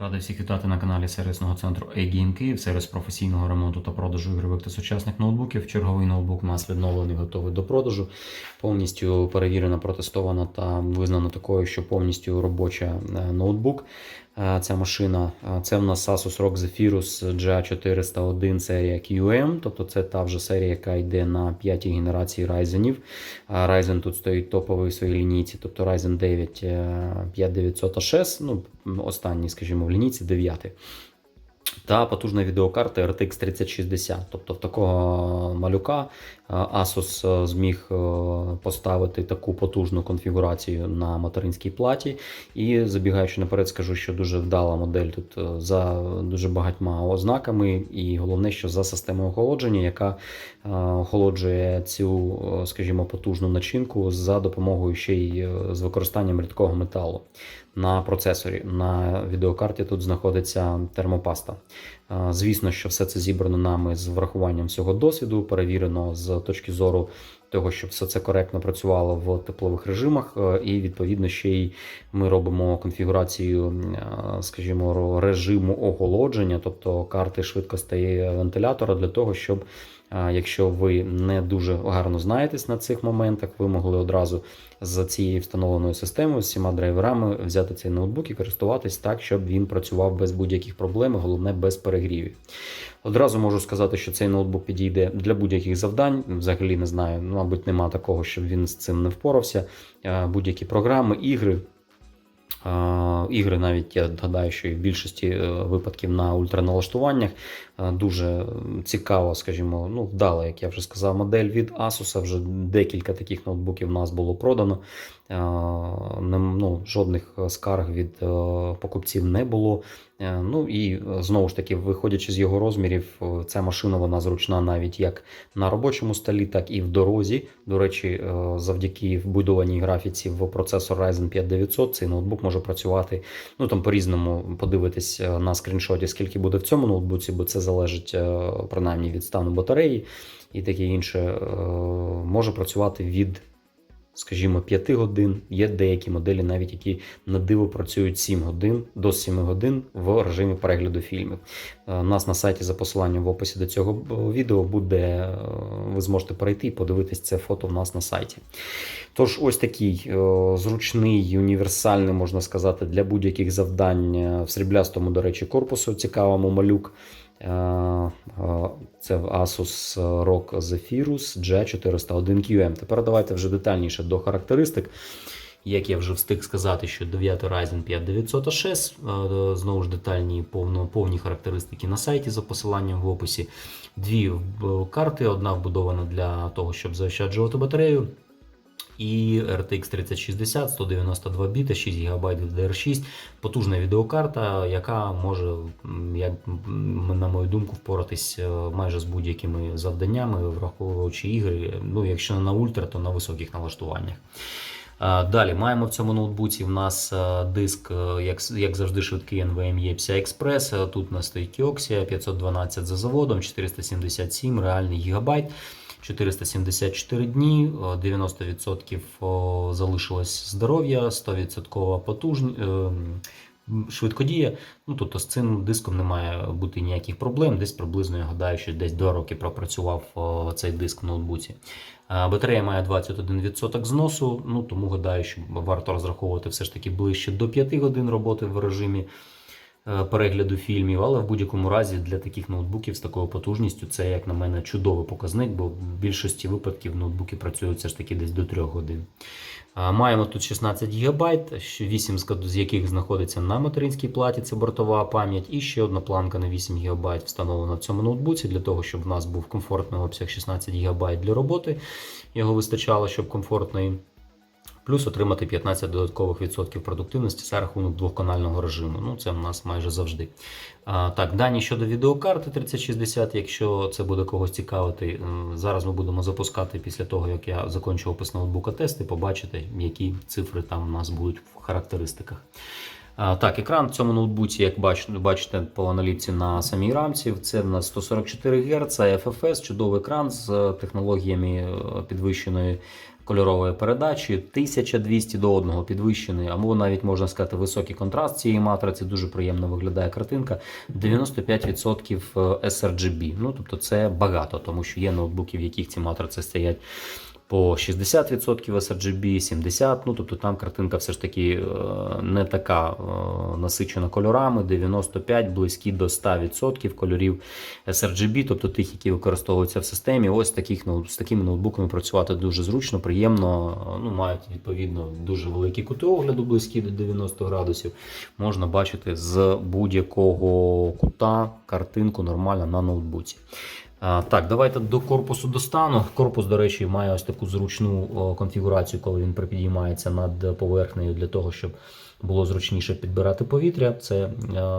Радий всіх вітати на каналі сервісного центру A-Game Київ, сервіс професійного ремонту та продажу ігрових та сучасних ноутбуків. Черговий ноутбук у нас відновлений, готовий до продажу. Повністю перевірена, протестована та визнана такою, що повністю робоча е, ноутбук. Ця машина це в нас Asus ROG Zephyrus GA401 серія QM, тобто це та вже серія, яка йде на п'ятій генерації Ryzen. Ryzen тут стоїть топовий в своїй лінійці, тобто Ryzen 9 е, 5900 HS, ну, останній, скажімо, в лінійці 9. Та потужна відеокарта RTX 3060. Тобто в такого малюка е, Asus е, зміг е, поставити таку потужну конфігурацію на материнській платі. І забігаючи наперед, скажу, що дуже вдала модель тут за дуже багатьма ознаками, і головне, що за системою охолодження, яка охолоджує цю, скажімо, потужну начинку за допомогою ще й з використанням рідкого металу. На процесорі на відеокарті тут знаходиться термопаста. Звісно, що все це зібрано нами з врахуванням всього досвіду, перевірено з точки зору того, щоб все це коректно працювало в теплових режимах, е, і відповідно ще й ми робимо конфігурацію, е, скажімо, режиму охолодження, тобто карти швидкостей вентилятора, для того, щоб якщо ви не дуже гарно знаєтесь на цих моментах, ви могли одразу з цією встановленою системою, з всіма драйверами взяти цей ноутбук і користуватись так, щоб він працював без будь-яких проблем, головне без перегрівів. Одразу можу сказати, що цей ноутбук підійде для будь-яких завдань. Взагалі не знаю, мабуть, нема такого, щоб він з цим не впорався. Будь-які програми, ігри. Ігри навіть я гадаю, що і в більшості е, випадків на ультраналаштуваннях дуже цікаво, скажімо, ну вдала, як я вже сказав, модель від Asus. Вже декілька таких ноутбуків в нас було продано. Е, ну, жодних скарг від е, покупців не було. Е, Ну і е, знову ж таки, виходячи з його розмірів, е, ця машина вона зручна навіть як на робочому столі, так і в дорозі. До речі, е, завдяки вбудованій графіці в процесор Ryzen 5900 цей ноутбук може працювати. Ну там по-різному подивитись е, на скріншоті, скільки буде в цьому ноутбуці, бо це залежить е, принаймні від стану батареї і таке інше. Е, Може працювати від. Скажімо, 5 годин. Є деякі моделі, навіть які на диво працюють 7 годин до 7 годин в режимі перегляду фільмів. Е, У нас на сайті за посиланням в описі до цього е, відео буде. е, Ви зможете перейти і подивитись це фото у нас на сайті. Тож, ось такий е, зручний, універсальний, можна сказати, для будь-яких завдань е, в сріблястому, до речі, корпусу цікавому малюк. Е, е, Це Asus ROG Zephyrus G401QM. Тепер давайте вже детальніше до характеристик. Як я вже встиг сказати, що 9 Ryzen 5900 HS, е, знову ж детальні повно, повні характеристики на сайті за посиланням в описі. Дві карти, одна вбудована для того, щоб заощаджувати батарею. І RTX 3060, 192 біта, 6 ГБ DDR6, потужна відеокарта, яка може, як на мою думку, впоратись е, майже з будь-якими завданнями, враховуючи ігри. Ну, якщо не на ультра, то на високих налаштуваннях. Е, Далі маємо в цьому ноутбуці в нас е, диск, як, як завжди, швидкий NVMe PCI Express. Тут у нас стоїть Kioxia 512 за заводом, 477 реальний гігабайт. 474 дні, е, 90% залишилось здоров'я, 100% потужні, е, швидкодія. Ну, тобто з цим диском не має бути ніяких проблем. Десь приблизно я гадаю, що десь 2 роки пропрацював цей диск в ноутбуці. Е, Батарея має 21% зносу, ну тому гадаю, що варто розраховувати все ж таки ближче до 5 годин роботи в режимі е, перегляду фільмів, але в будь-якому разі для таких ноутбуків з такою потужністю це, як на мене, чудовий показник, бо в більшості випадків ноутбуки працюють все ж таки десь до 3 годин. Маємо тут 16 ГБ, 8 з з яких знаходиться на материнській платі, це бортова пам'ять, і ще одна планка на 8 ГБ встановлена в цьому ноутбуці, для того, щоб в нас був комфортний обсяг 16 ГБ для роботи. Його вистачало, щоб комфортний плюс отримати 15 додаткових відсотків продуктивності за рахунок двохканального режиму. Ну, це в нас майже завжди. Так, дані щодо відеокарти 3060, якщо це буде когось цікавити, зараз ми будемо запускати після того, як я закінчу опис ноутбука тести, побачите, які цифри там у нас будуть в характеристиках. Так, екран в цьому ноутбуці, як бач- бачите по аналітці на самій рамці, це в нас 144 Гц, FFS, чудовий екран з технологіями е, підвищеної кольорової передачі, 1200 до 1 підвищений, або навіть можна сказати високий контраст цієї матриці, дуже приємно виглядає картинка. 95% sRGB. Ну, тобто це багато, тому що є ноутбуки, в яких ці матриці стоять по 60% sRGB, 70%, ну тобто там картинка все ж таки е, не така е, насичена кольорами, 95, близькі до 100% кольорів sRGB, тобто тих, які використовуються в системі. Ось таких, з такими ноутбуками працювати дуже зручно, приємно. Ну, мають відповідно дуже великі кути огляду, близькі до 90 градусів. Можна бачити з будь-якого кута картинку нормально на ноутбуці. Так, давайте до корпусу достану. Корпус, до речі, має ось таку зручну конфігурацію, коли він припідіймається над поверхнею для того, щоб було зручніше підбирати повітря. Це, е,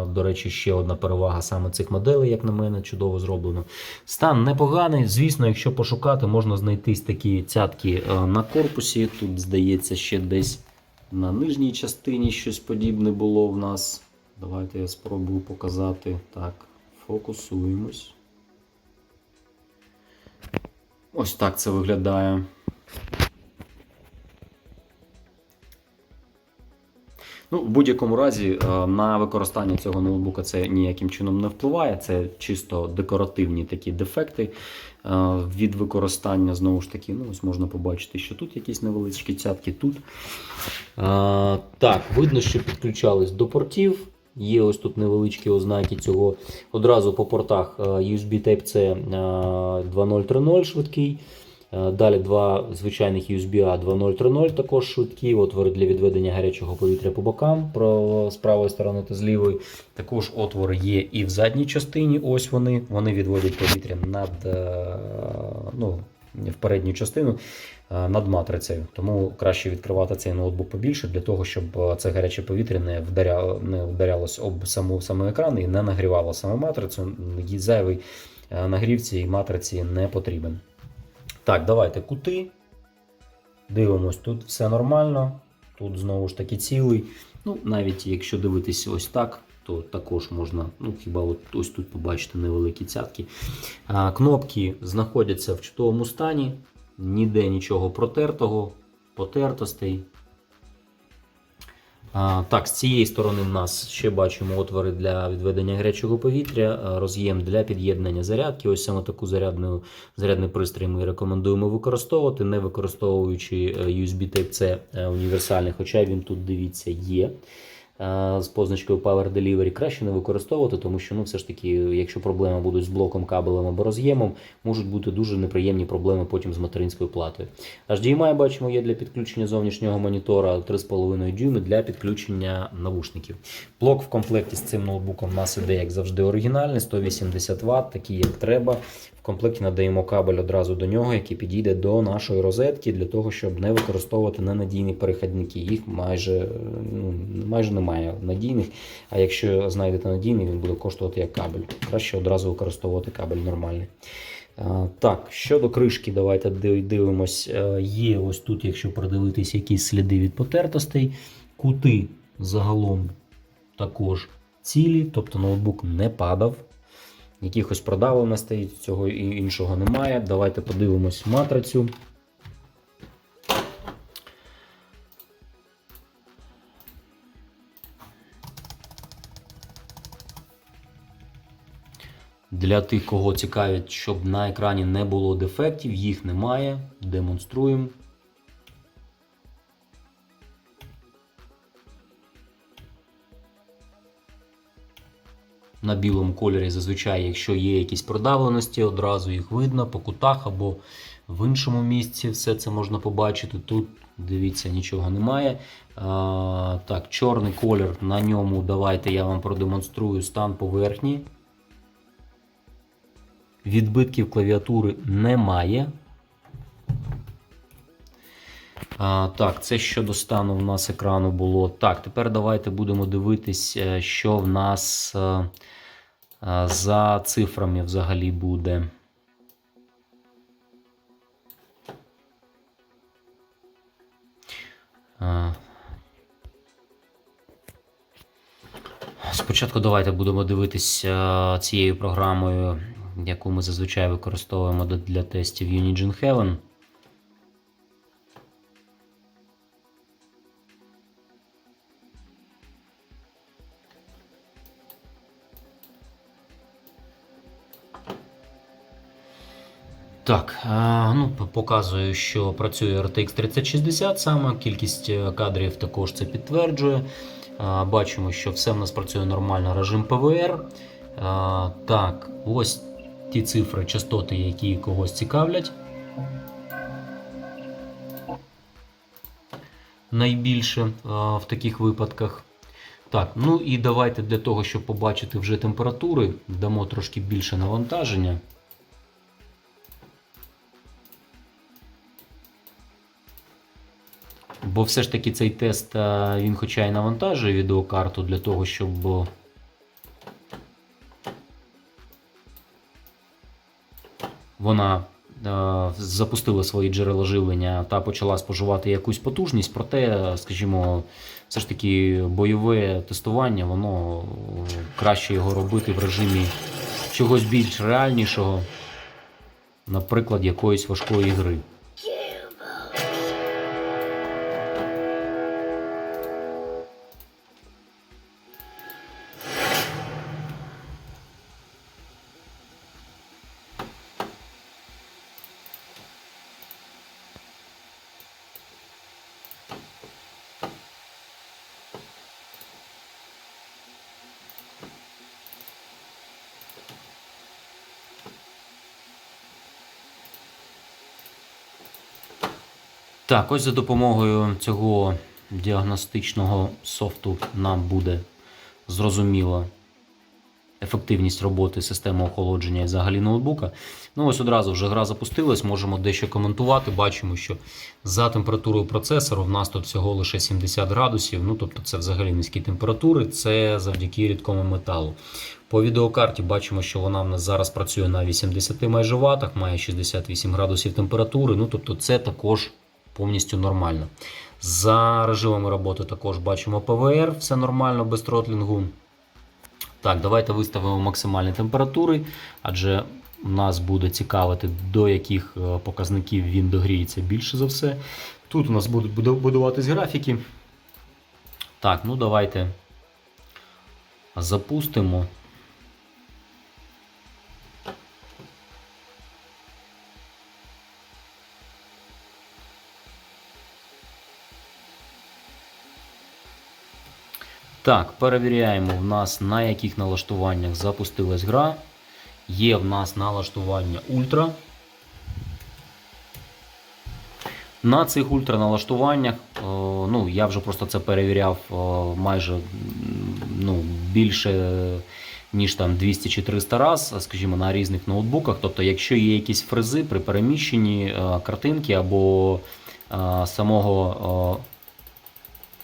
до речі, ще одна перевага саме цих моделей, як на мене, чудово зроблено. Стан непоганий. Звісно, якщо пошукати, можна знайти такі цятки е, на корпусі. Тут, здається, ще десь на нижній частині щось подібне було в нас. Давайте я спробую показати. Так, фокусуємось. Ось так це виглядає. Ну, в будь-якому разі е, на використання цього ноутбука це ніяким чином не впливає. Це чисто декоративні такі дефекти е, від використання. Знову ж таки, ну, ось можна побачити, що тут якісь невеличкі цятки, тут. Е, Так, видно, що підключались до портів. Є ось тут невеличкі ознаки цього. Одразу по портах USB Type-C е, 2.0.3.0 швидкий. Е, Далі два звичайних USB-A 2.0.3.0 також швидкі. Отвори для відведення гарячого повітря по бокам з правої сторони та з лівої. Також отвори є і в задній частині. Ось вони. Вони відводять повітря над е, ну, в передню частину над матрицею. Тому краще відкривати цей ноутбук побільше для того, щоб е, це гаряче повітря не вдаряло, не вдарялось об саму самий екран і не нагрівало саму матрицю. Зайвий е, нагрів цієї матриці не потрібен. Так, давайте кути. Дивимось, тут все нормально. Тут знову ж таки цілий. Ну, навіть якщо дивитися ось так, то також можна, ну хіба от ось тут побачити невеликі цятки. А, кнопки знаходяться в чудовому стані, ніде нічого протертого, потертостей. А, так, з цієї сторони в нас ще бачимо отвори для відведення гарячого повітря, роз'єм для під'єднання зарядки. Ось саме таку зарядну, зарядний пристрій ми рекомендуємо використовувати, не використовуючи е, USB Type-C е, універсальний, хоча він тут, дивіться, є. Е, З позначкою Power Delivery краще не використовувати, тому що ну, все ж таки, якщо проблеми будуть з блоком, кабелем або роз'ємом, можуть бути дуже неприємні проблеми потім з материнською платою. HDMI, бачимо, є для підключення зовнішнього монітора 3,5 дюйми для підключення навушників. Блок в комплекті з цим ноутбуком у нас іде, як завжди, оригінальний, 180 Вт, такий як треба. Комплекті надаємо кабель одразу до нього, який підійде до нашої розетки, для того, щоб не використовувати ненадійні перехідники. Їх майже, ну, майже немає надійних. А якщо знайдете надійний, він буде коштувати як кабель. Краще одразу використовувати кабель нормальний. Так, щодо кришки, давайте див- дивимось. Е, Є ось тут, якщо продивитись, якісь сліди від потертостей. Кути загалом також цілі, тобто ноутбук не падав. Якихось продавленостей цього і іншого немає. Давайте подивимось матрицю. Для тих, кого цікавить, щоб на екрані не було дефектів, їх немає. Демонструємо. На білому кольорі зазвичай, якщо є якісь продавленості, одразу їх видно по кутах або в іншому місці. Все це можна побачити. Тут, дивіться, нічого немає. А, так, чорний колір на ньому. Давайте я вам продемонструю стан поверхні. Відбитків клавіатури немає. А, так, це щодо стану в нас екрану було. Так, тепер давайте будемо дивитись, е, що в нас е, за цифрами взагалі буде. Спочатку давайте будемо дивитися цією програмою, яку ми зазвичай використовуємо для тестів Unigine Heaven. Так, ну, показую, що працює RTX 3060 саме, кількість е, кадрів також це підтверджує. Бачимо, що все в нас працює нормально, режим. А, Так, ось ті цифри, частоти, які когось цікавлять. Найбільше в таких випадках. Так, ну і давайте для того, щоб побачити вже температури, дамо трошки більше навантаження. Бо все ж таки цей тест він хоча й навантажує відеокарту для того, щоб вона е, запустила свої джерела живлення та почала споживати якусь потужність, проте, скажімо, все ж таки бойове тестування, воно е, краще його робити в режимі чогось більш реальнішого, наприклад, якоїсь важкої гри. Так, ось за допомогою цього діагностичного софту нам буде зрозуміло ефективність роботи системи охолодження і взагалі ноутбука. Ну ось одразу вже гра запустилась, можемо дещо коментувати. Бачимо, що за температурою процесору в нас тут всього лише 70 градусів. Ну тобто це взагалі низькі температури, це завдяки рідкому металу. По відеокарті бачимо, що вона в нас зараз працює на 80 майже ватах, має 68 градусів температури. Ну тобто це також повністю нормально. За режимами роботи також бачимо PVR, все нормально без тротлінгу. Так, давайте виставимо максимальні температури, адже нас буде цікавити, до яких е, показників він догріється більше за все. Тут у нас будуть буду- будуватись графіки. Так, ну давайте запустимо. Так, перевіряємо в нас на яких налаштуваннях запустилась гра. Є в нас налаштування ультра. На цих ультраналаштуваннях, е, ну я вже просто це перевіряв е, майже ну, більше ніж там 200 чи 300 раз, скажімо, на різних ноутбуках. Тобто, якщо є якісь фрези при переміщенні е, картинки або самого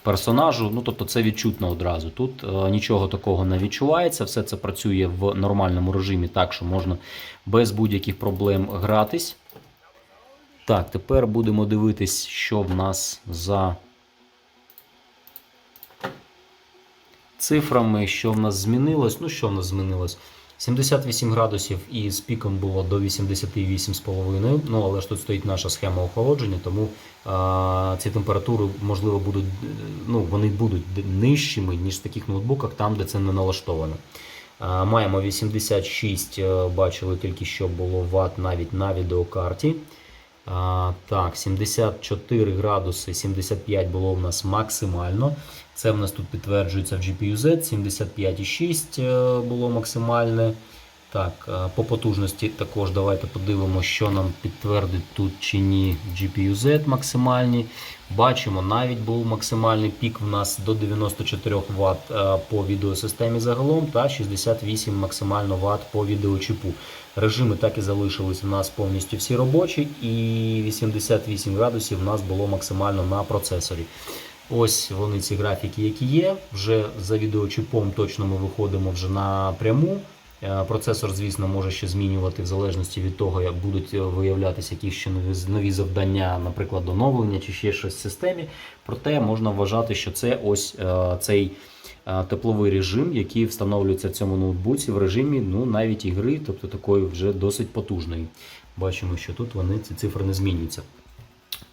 персонажу, ну тобто це відчутно одразу. Тут е, нічого такого не відчувається, все це працює в нормальному режимі, так що можна без будь-яких проблем гратись. Так, тепер будемо дивитись, що в нас за цифрами, що в нас змінилось. Ну, що в нас змінилось? 78 градусів і з піком було до 88,5. Ну, але ж тут стоїть наша схема охолодження, тому а, ці температури, можливо, будуть, е, ну, вони будуть нижчими, ніж в таких ноутбуках, там, де це не налаштовано. А, Маємо 86, е, бачили тільки що було ватт навіть на відеокарті. А, так, 74 градуси, 75 було в нас максимально. Це в нас тут підтверджується в GPU-Z, 75,6 е, було максимальне. Так, е, по потужності також давайте подивимося, що нам підтвердить тут чи ні GPU-Z максимальні. Бачимо, навіть був максимальний пік в нас до 94 Вт е, по відеосистемі загалом та 68 максимально Вт по відеочіпу. Режими так і залишились у нас повністю всі робочі, і 88 градусів у нас було максимально на процесорі. Ось вони ці графіки, які є. Вже за відеочіпом точно ми виходимо вже напряму. Е, Процесор, звісно, може ще змінювати в залежності від того, як будуть е, виявлятися якісь ще нові, нові завдання, наприклад, оновлення чи ще щось в системі. Проте можна вважати, що це ось е, цей тепловий режим, який встановлюється в цьому ноутбуці в режимі ну, навіть ігри, тобто такої вже досить потужної. Бачимо, що тут вони ці цифри не змінюються.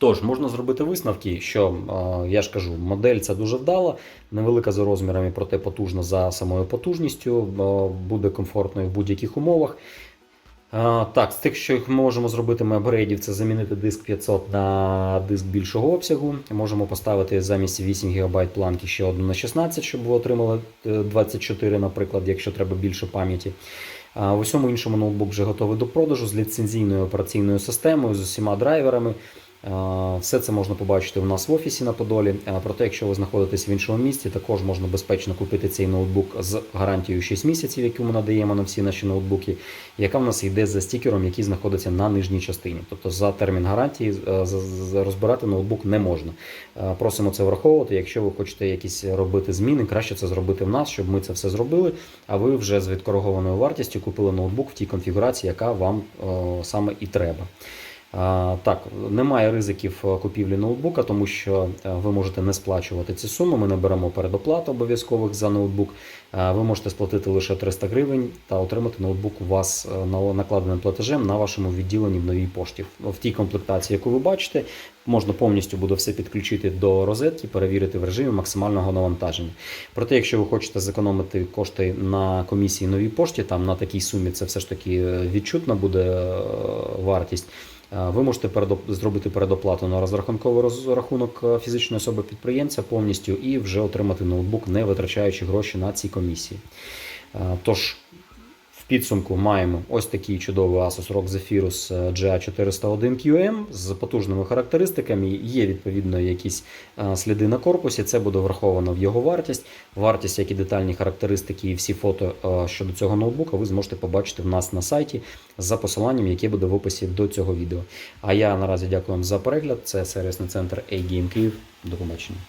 Тож, можна зробити висновки, що е, я ж кажу, модель ця дуже вдала, невелика за розмірами, проте потужна за самою потужністю, е, буде комфортною в будь-яких умовах. Е, Так, з тих, що їх можемо зробити ми апгрейдів, це замінити диск 500 на диск більшого обсягу. Можемо поставити замість 8 ГБ планки ще одну на 16, щоб ви отримали е, 24, наприклад, якщо треба більше пам'яті. В усьому іншому ноутбук вже готовий до продажу з ліцензійною операційною системою, з усіма драйверами. Е, Все це можна побачити у нас в офісі на Подолі. Е, Проте, якщо ви знаходитесь в іншому місті, також можна безпечно купити цей ноутбук з гарантією 6 місяців, яку ми надаємо на всі наші ноутбуки, яка в нас йде за стікером, який знаходиться на нижній частині. Тобто за термін гарантії е, розбирати ноутбук не можна. Просимо це враховувати. Якщо ви хочете якісь робити зміни, краще це зробити в нас, щоб ми це все зробили. А ви вже з відкоригованою вартістю купили ноутбук в тій конфігурації, яка вам саме і треба. Так, немає ризиків е, купівлі ноутбука, тому що е, ви можете не сплачувати ці суми. Ми не беремо передоплату обов'язкових за ноутбук. Е, Ви можете сплатити лише 300 гривень та отримати ноутбук у вас на- накладеним платежем на вашому відділенні в новій пошті. В тій комплектації, яку ви бачите, можна повністю буде все підключити до розетки, перевірити в режимі максимального навантаження. Проте, якщо ви хочете зекономити кошти на комісії новій пошті, там на такій сумі це все ж таки відчутна буде вартість. Е, Ви можете зробити передоплату на розрахунковий розрахунок е, фізичної особи підприємця повністю і вже отримати ноутбук, не витрачаючи гроші на ці комісії. Е, Тож, підсумку маємо ось такий чудовий Asus ROG Zephyrus е, GA401QM з потужними характеристиками. Є відповідно якісь е, сліди на корпусі. Це буде враховано в його вартість. Вартість, як і детальні характеристики, і всі фото е, щодо цього ноутбука ви зможете побачити в нас на сайті за посиланням, яке буде в описі до цього відео. А я наразі дякую вам за перегляд. Це сервісний центр A-Game Київ. До побачення.